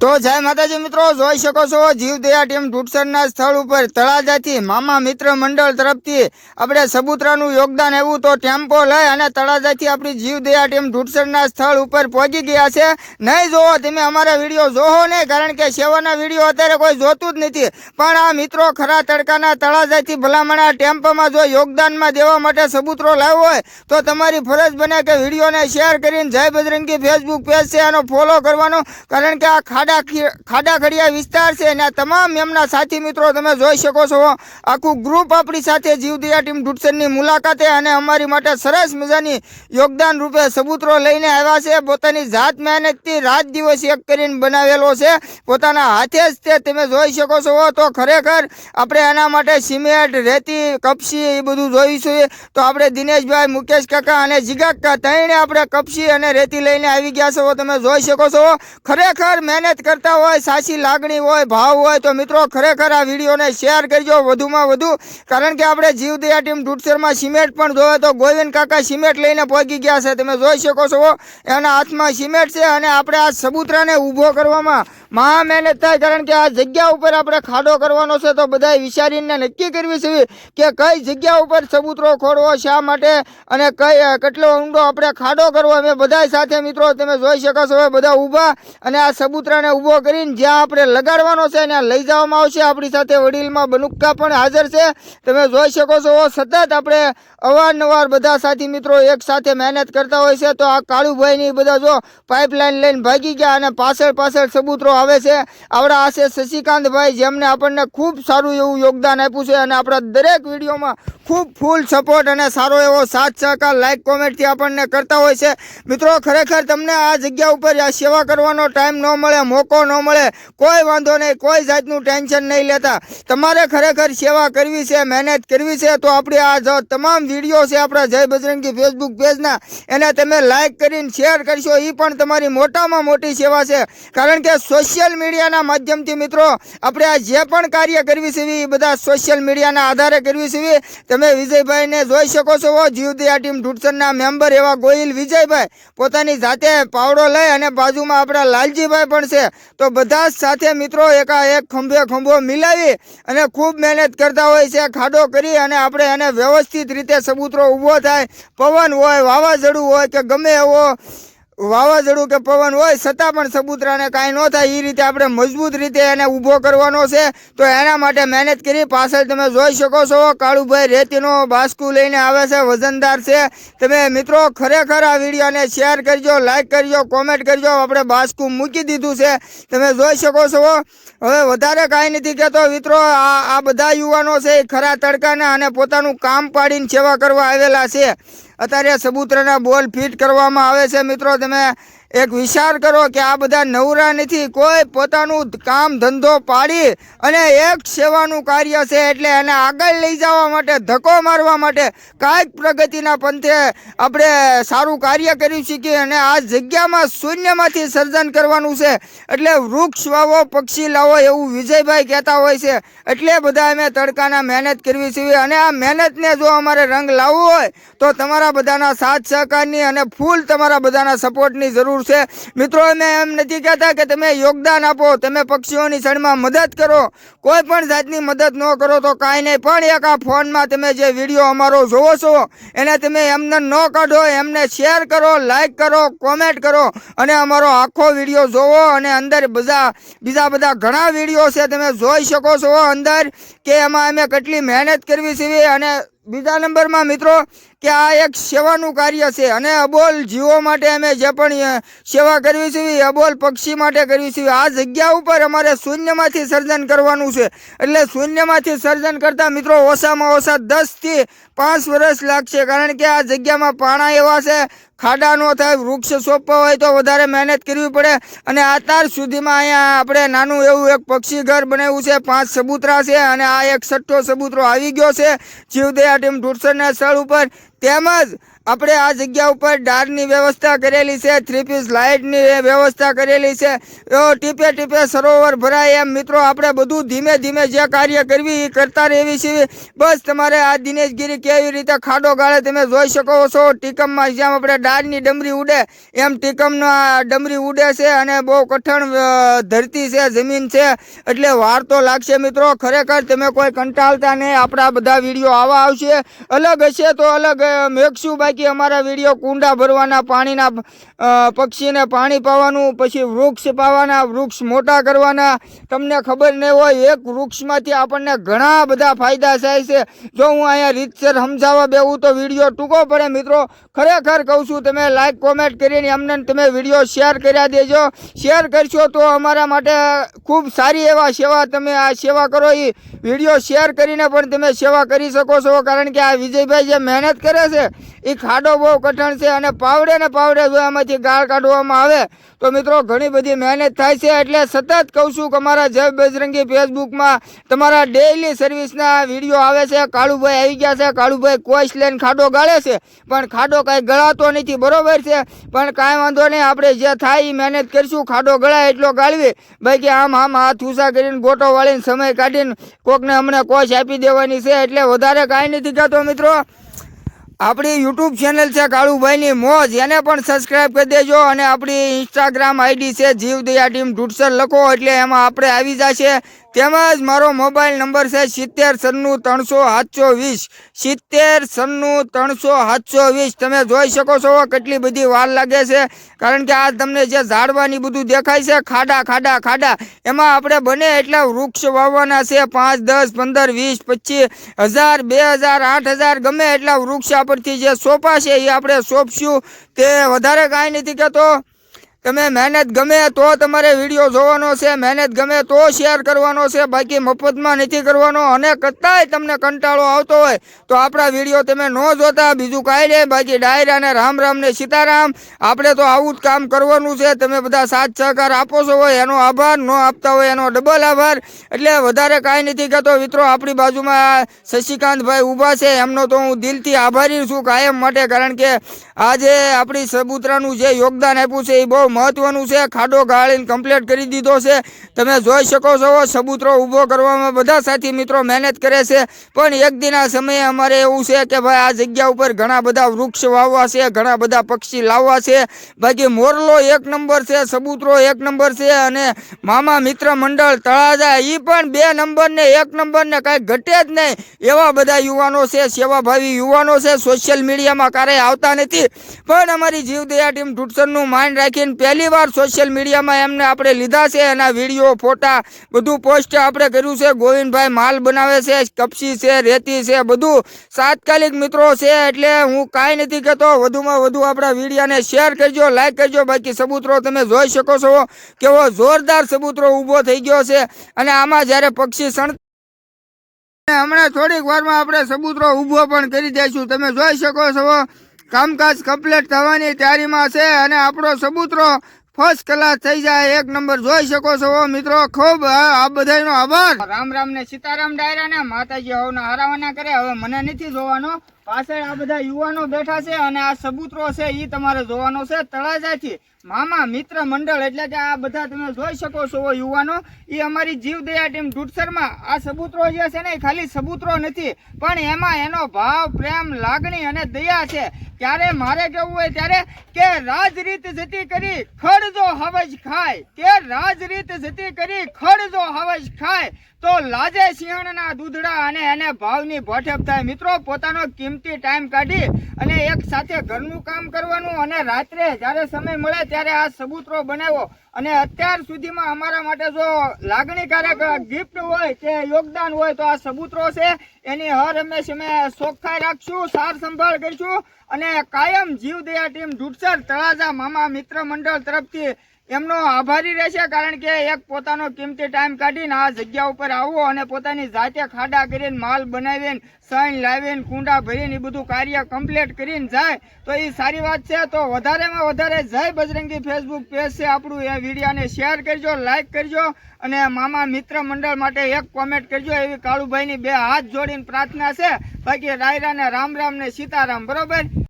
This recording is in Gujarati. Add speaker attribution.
Speaker 1: તો જય માતાજી મિત્રો, જોઈ શકો છો જીવદયા ટીમ ઢૂટસરના સ્થળ ઉપર તળાજાથી મામા મિત્ર મંડળ તરફથી આપણે સબૂતરાનું યોગદાન એવું તો ટેમ્પો લઈ અને તળાજાથી આપણી જીવદયા ટીમ ઢૂટસરના સ્થળ ઉપર પહોંચી ગયા છે. નહીં જોવો તમે અમારા વીડિયો જોવો નહીં, કારણ કે સેવાના વીડિયો અત્યારે કોઈ જોતું જ નથી. પણ આ મિત્રો ખરા તડકાના તળાજાથી ભલામણા ટેમ્પોમાં જો યોગદાનમાં દેવા માટે સબૂતરો લાવ્યો હોય, તો તમારી ફરજ બને કે વિડીયોને શેર કરીને જય બજરંગી ફેસબુક પેજ છે એનો ફોલો કરવાનો. કારણ કે આ ખાડા ખાડા ખડિયા વિસ્તાર છે અને આ તમામ એમના સાથી મિત્રો તમે જોઈ શકો છો. આખું ગ્રુપ આપણી સાથે જીવદયા ટીમ ઢૂંઢસરની મુલાકાતે અને અમારી માટે સરસ મજાની યોગદાન રૂપે સબૂતરો લઈને આવ્યા છે. પોતાની જાત મહેનતથી રાત દિવસ એક કરીને બનાવેલો છે. પોતાના હાથે જ તે તમે જોઈ શકો છો. તો ખરેખર આપણે એના માટે સિમેન્ટ, રેતી, કપસી એ બધું જોઈશું. તો આપણે દિનેશભાઈ, મુકેશ કાકા અને જીગા કાકા ત્રણે આપણે કપસી અને રેતી લઈને આવી ગયા છો. તમે જોઈ શકો છો. ખરેખર મહેનત કરતા હોય, સાચી લાગણી હોય, ભાવ હોય, તો મિત્રો ખરેખર આ વિડીયોને શેર કરજો વધુમાં વધુ. કારણ કે આપણે જીવદયા ટીમ ઢૂંઢસરમાં સિમેન્ટ પણ જોવે તો ગોવિંદ કાકા સિમેન્ટ લઈને પહોંચી ગયા છે. તમે જોઈ શકો છો, એના હાથમાં સિમેન્ટ છે અને આપણે આ સબૂતરાને ઊભો કરવામાં મહા મહેનત થાય. કારણ કે આ જગ્યા ઉપર આપણે ખાડો કરવાનો છે, તો બધાએ વિચારીને નક્કી કરવી છે કે કઈ જગ્યા ઉપર સબૂતરો ખોડવો શા માટે અને કઈ કેટલો ઊંડો આપણે ખાડો કરવો. અમે બધાય સાથે મિત્રો, તમે જોઈ શકો છો, બધા ઊભા અને આ સબૂતરાને ઊભો કરીને જ્યાં આપણે લગાડવાનો છે ત્યાં લઈ જવામાં આવશે. આપણી સાથે વડીલમાં બનુક્કા પણ હાજર છે. તમે જોઈ શકો છો, સતત આપણે અવારનવાર બધા સાથી મિત્રો એક સાથે મહેનત કરતા હોય છે. તો આ કાળુભાઈની બધા જો પાઇપલાઇન લઈને ભાગી ગયા અને પાછળ પાછળ સબૂતરો આવે છે. આવડા આશે શશિકાંતભાઈ, જેમને આપણને ખૂબ સારું એવું યોગદાન આપ્યું છે અને આપણા દરેક વિડીયોમાં ખૂબ ફૂલ સપોર્ટ અને સારો એવો સાથ સહકાર લાઇક કોમેન્ટથી આપણને કરતા હોય છે. મિત્રો, ખરેખર તમને આ જગ્યા ઉપર સેવા કરવાનો ટાઈમ ન મળે મોકો ન મળે, કોઈ વાંધો નહીં, કોઈ જાતનું ટેન્શન નહીં લેતા. તમારે ખરેખર સેવા કરવી છે, મહેનત કરવી છે, તો આપણી આ તમામ વીડિયો છે આપણા જય બજરંગી ફેસબુક પેજના એને તમે લાઇક કરીને શેર કરશો એ પણ તમારી મોટામાં મોટી સેવા છે. કારણ કે સોશિયલ મીડિયાના માધ્યમથી મિત્રો, આપણે આ જે પણ કાર્ય કરવી છે એ બધા સોશિયલ મીડિયાના આધારે કરવી છે. તમે વિજયભાઈને જોઈ શકો છો જીવદયા ટીમ ઢૂટસરના મેમ્બર એવા ગોહિલ વિજયભાઈ. પોતાની જાતે પાવડો લઈ અને બાજુમાં આપણા લાલજીભાઈ પણ છે. તો બધા સાથે મિત્રો એકા એક ખંભે ખંભો મિલાવી અને ખૂબ મહેનત કરતા હોય છે, ખાડો કરી અને આપણે એને વ્યવસ્થિત રીતે સબૂતરો ઊભો થાય. પવન હોય, વાવાઝોડું હોય કે ગમે એવો વાવાઝોડું કે પવન હોય, છતાં પણ સબૂતરાને કાંઈ ન થાય. એ રીતે આપણે મજબૂત રીતે એને ઊભો કરવાનો છે. તો એના માટે મહેનત કરી પાછળ તમે જોઈ શકો છો, કાળુભાઈ રેતીનો બાસ્કુ લઈને આવે છે, વજનદાર છે. તમે મિત્રો ખરેખર આ વિડીયોને શેર કરજો લાઇક કરજો, કોમેન્ટ કરજો. આપણે બાસ્કુ મૂકી દીધું છે. તમે જોઈ શકો છો. હવે વધારે કાંઈ નથી કહેતો. મિત્રો, આ આ બધા યુવાનો છે, એ ખરા તડકાના અને પોતાનું કામ પાડીને સેવા કરવા આવેલા છે. અત્યારે સબૂતરાના બોલ ફિટ કરવામાં આવે છે મિત્રો. તમે એક વિચાર કરો કે આ બધા નવરા નથી, કોઈ પોતાનું કામ ધંધો પાડી અને એક સેવાનું કાર્ય છે એટલે એને આગળ લઈ જવા માટે, ધક્કો મારવા માટે કાંઈક પ્રગતિના પંથે આપણે સારું કાર્ય કરી શકીએ અને આ જગ્યામાં શૂન્યમાંથી સર્જન કરવાનું છે. એટલે વૃક્ષ વાવો, પક્ષી લાવો એવું વિજયભાઈ કહેતા હોય છે. એટલે બધા અમે તડકાના મહેનત કરવી છે અને આ મહેનતને જો અમારે રંગ લાવવો હોય તો તમારા બધાના સાથ સહકારની અને ફૂલ તમારા બધાના સપોર્ટની જરૂર છે. મિત્રો, અમે એમ નથી કહેતા કે તમે યોગદાન આપો, તમે પક્ષીઓની સળમાં મદદ કરો. કોઈ પણ જાતની મદદ ન કરો તો કાંઈ નહીં. પણ એક આ ફોનમાં તમે જે વીડિયો અમારો જોવો છો, એને તમે એમને ન કાઢો, એમને શેર કરો, લાઈક કરો, કોમેન્ટ કરો. અને અમારો આખો વીડિયો જોવો અને અંદર બધા, બીજા બધા ઘણા વીડિયો છે તમે જોઈ શકો છો અંદર, કે એમાં અમે કેટલી મહેનત કરવી છે અને બીજા નંબરમાં મિત્રો કે આ એક સેવાનું કાર્ય છે અને અબોલ જીવો માટે અમે જે પણ સેવા કરવી છે અબોલ પક્ષી માટે કરવી છે. આ જગ્યા ઉપર અમારે શૂન્યમાંથી સર્જન કરવાનું છે. એટલે શૂન્યમાંથી સર્જન કરતા મિત્રો ઓછામાં ઓછા દસથી પાંચ વર્ષ લાગશે. કારણ કે આ જગ્યામાં પાણા એવા છે, ખાડા ન થાય, વૃક્ષ સોંપવા હોય તો વધારે મહેનત કરવી પડે. અને અત્યાર સુધીમાં અહીંયા આપણે નાનું એવું એક પક્ષી ઘર બનાવ્યું છે. પાંચ સબૂતરા છે અને આ એક છઠ્ઠો સબૂતરો આવી ગયો છે. જીવદયા ટીમ ઢૂંઢસરના સ્થળ ઉપર. તેમજ આપણે આ જગ્યા ઉપર ડારની વ્યવસ્થા કરેલી છે થ્રી પીસ લાઇટની વ્યવસ્થા કરેલી છે. ટીપે ટીપે સરોવર ભરાય એમ મિત્રો, આપણે બધું ધીમે ધીમે જે કાર્ય કરવી એ કરતા રહેવી છીએ બસ તમારે આ દિનેશગીરી કેવી રીતે ખાડો ગાળે તમે જોઈ શકો છો. ટીકમમાં જેમ આપણે ડારની ડમરી ઉડે, એમ ટીકમનો ડમરી ઉડે છે અને બહુ કઠણ ધરતી છે, જમીન છે. એટલે વાર તો લાગશે મિત્રો, ખરેખર તમે કોઈ કંટાળતા નહીં. આપણા બધા વીડિયો આવા આવશે. અલગ હશે તો અલગ મેઘશું મેકશું બાકી અમારા વીડિયો કુંડા ભરવાના પાણીના પક્ષીને પાણી પાવાનું, પછી વૃક્ષ પાવાના, વૃક્ષ મોટા કરવાના. તમને ખબર નહીં હોય, એક વૃક્ષમાંથી આપણને ઘણા બધા ફાયદા થાય છે. જો હું અહીંયા રીતસર સમજાવવા બેવું તો વીડિયો ટૂંકો પડે. મિત્રો, ખરેખર કહું છું, તમે લાઈક કોમેન્ટ કરીને અમને તમે વીડિયો શેર કર્યા દેજો. શેર કરશો તો અમારા માટે ખૂબ સારી એવા સેવા તમે આ સેવા કરો. એ વીડિયો શેર કરીને પણ તમે સેવા કરી શકો છો. કારણ કે આ વિજયભાઈ જે મહેનત કરે છે એ ખાડો બહુ કઠણ છે અને પાવડે ને પાવડે જો એમાંથી ગાળ કાઢવામાં આવે, તો મિત્રો ઘણી બધી મહેનત થાય છે. એટલે સતત કહું છું કે અમારા જય બજરંગી ફેસબુકમાં તમારા ડેઈલી સર્વિસના વીડિયો આવે છે. કાળુભાઈ આવી ગયા છે. કાળુભાઈ કોઈશ લઈને ખાડો ગાળે છે? પણ ખાડો કાંઈ ગળાતો નથી. બરોબર છે? પણ કાંઈ વાંધો નહીં. આપણે જે થાય એ મહેનત કરીશું. ખાડો ગળાય એટલો ગાળવી. બાકી આમ આમ હાથ ઊંચા કરીને ગોટો વાળીને સમય કાઢીને કોકને અમને કોશ આપી દેવાની છે. એટલે વધારે કાંઈ નથી કહેતો મિત્રો. આપણી યુટ્યુબ ચેનલ છે કાળુભાઈની મોજ. એને પણ સબસ્ક્રાઇબ કરી દેજો અને આપણી ઇન્સ્ટાગ્રામ આઈડી છે જીવદયા ટીમ ઢૂટસર લખો એટલે એમાં આપણે આવી જશે. તેમજ મારો મોબાઈલ નંબર છે સિત્તેર સન્નું ત્રણસો સાતસો વીસ સિત્તેર સન્નું ત્રણસો સાતસો વીસ તમે જોઈ શકો છો કેટલી બધી વાર લાગે છે. કારણ કે આ તમને જે ઝાડવાની બધું દેખાય છે, ખાડા ખાડા ખાડા. એમાં આપણે બને એટલા વૃક્ષ વાવવાના છે. પાંચ, દસ, પંદર, વીસ, પચીસ, હજાર, બે હજાર, આઠ હજાર, ગમે એટલા વૃક્ષ આપણથી જે સોંપાશે એ આપણે સોંપશું. તે વધારે કાંઈ નથી કહેતો. તમે મહેનત ગમે તો તમારે વીડિયો જોવાનો છે, મહેનત ગમે તો શેર કરવાનો છે, બાકી મફતમાં નથી કરવાનો અને કતાય તમને કંટાળો આવતો હોય તો આપણા વીડિયો તમે ન જોતા, બીજું કાંઈ નહીં, બાકી ડાયરા ને રામ રામ ને સીતારામ, આપણે તો આવું જ કામ કરવાનું છે, તમે બધા સાથ સહકાર આપો છો, હોય એનો આભાર, ન આપતા હોય એનો ડબલ આભાર, એટલે વધારે કાંઈ નથી કહેતો. મિત્રો, આપણી બાજુમાં શશિકાંતભાઈ ઊભા છે, એમનો તો હું દિલથી આભારી છું કાયમ માટે, કારણ કે આજે આપણી સબૂતરાનું જે યોગદાન આપ્યું છે, એ બહુ મહત્વનું છે, ખાડો ગાળીને કમ્પ્લીટ કરી દીધો છે. તમે જોઈ શકો છો, સબૂતરો ઊભો કરવામાં બધા સાથી મિત્રો મહેનત કરે છે. પણ એક દિના સમયે અમારે એવું છે કે ભાઈ, આ જગ્યા ઉપર ઘણા બધા વૃક્ષ વાવવા છે, ઘણા બધા પક્ષી લાવવા છે. બાકી મોરલો એક નંબર છે, સબૂતરો એક નંબર છે અને મામા મિત્ર મંડળ તળાજા એ પણ બે નંબરને, એક નંબરને કાંઈ ઘટે જ નહીં. એવા બધા યુવાનો છે, સેવાભાવી યુવાનો છે સોશિયલ મીડિયામાં ક્યારેય આવતા નથી. પણ અમારી જીવદયા ટીમ ઢૂંઢસરનું માઇન્ડ રાખીને પહેલી વાર સોશિયલ મીડિયામાં એમને આપણે લીધા છે એના વીડિયો ફોટા, બધું પોસ્ટ આપણે કર્યું છે. ગોવિંદભાઈ માલ બનાવે છે, કપસી છે, રેતી છે, બધું તાત્કાલિક મિત્રો છે એટલે હું કાંઈ નથી કહેતો. વધુમાં વધુ આપણા વિડીયાને શેર કરજો લાઈક કરજો. બાકી સબૂતરો તમે જોઈ શકો છો. કેવો જોરદાર સબૂતરો ઊભો થઈ ગયો છે. અને આમાં જ્યારે પક્ષી સણ હમણાં થોડીક વારમાં આપણે સબૂતરો ઊભો પણ કરી દઈશું. તમે જોઈ શકો છો. કામકાજ કમ્પ્લીટ થવાની તૈયારીમાં છે અને આપણો સબૂતરો ફર્સ્ટ ક્લાસ થઈ જાય. એક નંબર જોઈ શકો છો. મિત્રો, ખૂબ આ બધાનો આભાર. રામ રામ ને સીતારામ ડાયરા ને માતાજી હવના હરાવાના કરે. હવે મને નથી જોવાનો. પાછળ આ બધા યુવાનો બેઠા છે અને આ સબૂતરો છે એ તમારે જોવાનો છે તળાજાથી. મામા, મિત્ર મંડળ, એટલે કે આ બધા તમે જોઈ શકો છો યુવાનો. એ અમારી જીવદયા ટીમ ઢૂટસરમાં આ સબૂતરો જે છે ને એ ખાલી સબૂતરો નથી, પણ એમાં એનો ભાવ, પ્રેમ, લાગણી અને દયા છે. ત્યારે મારે કેવું હોય ત્યારે કે રાજરીત જતી કરી ખડજો હવજ ખાય. કે રાજરીત જતી કરી ખડજો હવજ ખાય. તો લાજે સિંહણના દૂધડા અને એને ભાવની ભોઠેપ થાય. મિત્રો, પોતાનો કિંમતી ટાઈમ કાઢી અને એક સાથે ઘરનું કામ કરવાનું અને રાત્રે જ્યારે સમય મળે ત્યારે આ સબૂતરો બનાવ્યો અને અત્યાર સુધીમાં અમારા માટે જો લાગણીકારક ગિફ્ટ હોય કે યોગદાન હોય તો આ સબૂતરો છે. એની હર હંમેશ અમે ચોખ્ખાઈ રાખશું, સાર સંભાળ કરીશું અને કાયમ જીવદયા ટીમ ઢૂટસર તળાજા મામા મિત્ર મંડળ તરફથી એમનો આભારી રહેશે કારણ કે એક પોતાનો કિંમતી ટાઈમ કાઢીને આ જગ્યા ઉપર આવો અને પોતાની જાતે ખાડા કરીને માલ બનાવીને સણ લાવીને, કુંડા ભરીને, એ બધું કાર્ય કમ્પ્લીટ કરીને જાય, તો એ સારી વાત છે. તો વધારેમાં વધારે જય બજરંગી ફેસબુક પેજ છે આપણું. એ વિડીયાને શેર કરજો લાઇક કરજો અને મામા મિત્ર મંડળ માટે એક કોમેન્ટ કરજો. એવી કાળુભાઈની બે હાથ જોડીને પ્રાર્થના છે. બાકી રાયરા ને રામ રામ ને સીતારામ, બરોબર?